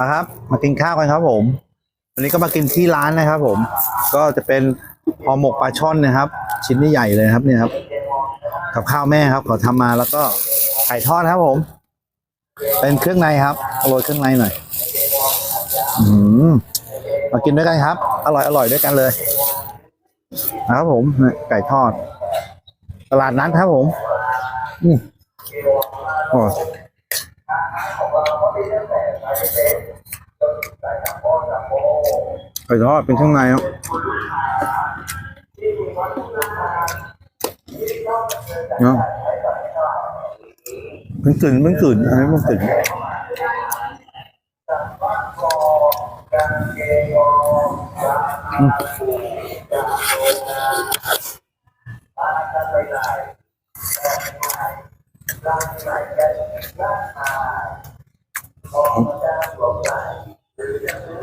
นะครับ มากินข้าวกันครับผมวันนี้ก็มากินที่ร้านนะครับ ผม ก็จะเป็นห่อหมกปลาช่อนนะครับ ชิ้นนี้ใหญ่เลยครับเนี่ยครับ กับข้าวแม่ครับเขาทำมาแล้วก็ไก่ทอดครับผม เป็นเครื่องในครับโรยเครื่องในหน่อยอืมมากินด้วยกันครับ อร่อยอร่อยด้วยกันเลยนะครับผมไก่ทอด ตลาดนัดครับผมอืมโอ้ ไก่ทอดเป็นข้างในครับเนาะมันกลิ่นมันกลิ่นอันนี้มันกลิ่นอืม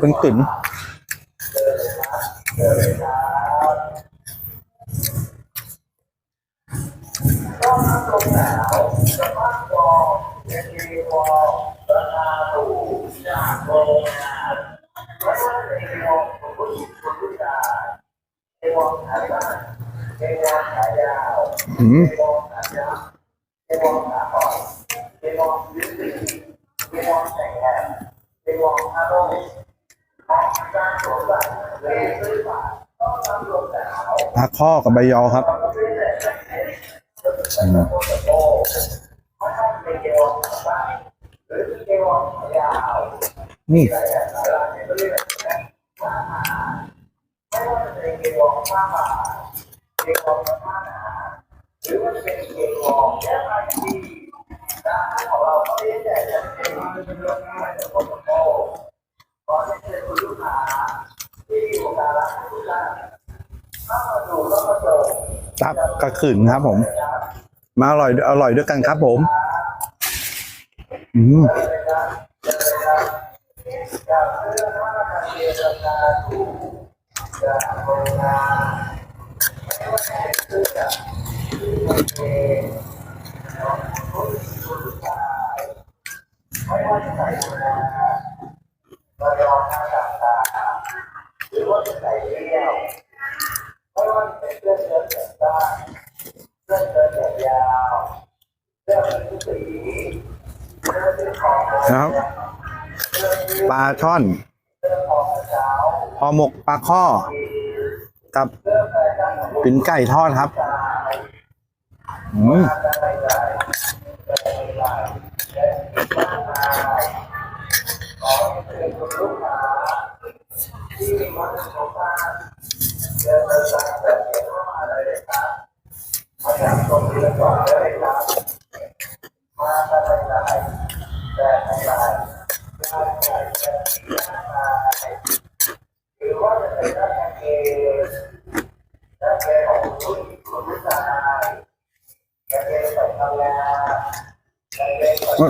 เป็น กลิ่นอืมปลาข้อกับใบยอครับอืมนี่ ตับกระขืนครับผม มาอร่อยอร่อยด้วยกันครับผม อืม ครับปลาช่อนห่อหมกปลาข้อ กับปิ่นไก่ทอดครับ อืม ừ.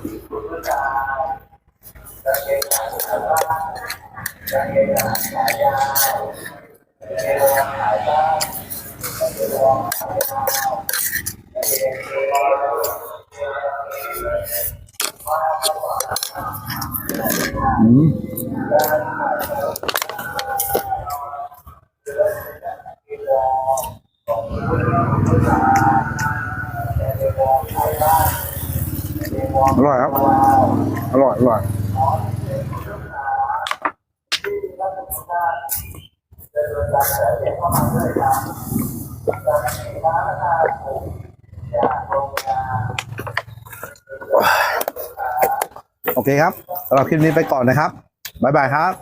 Thank you. อืมอร่อยครับ อร่อย อร่อย โอเคครับสำหรับคลิปนี้ไปก่อนนะครับ บ๊ายบายครับ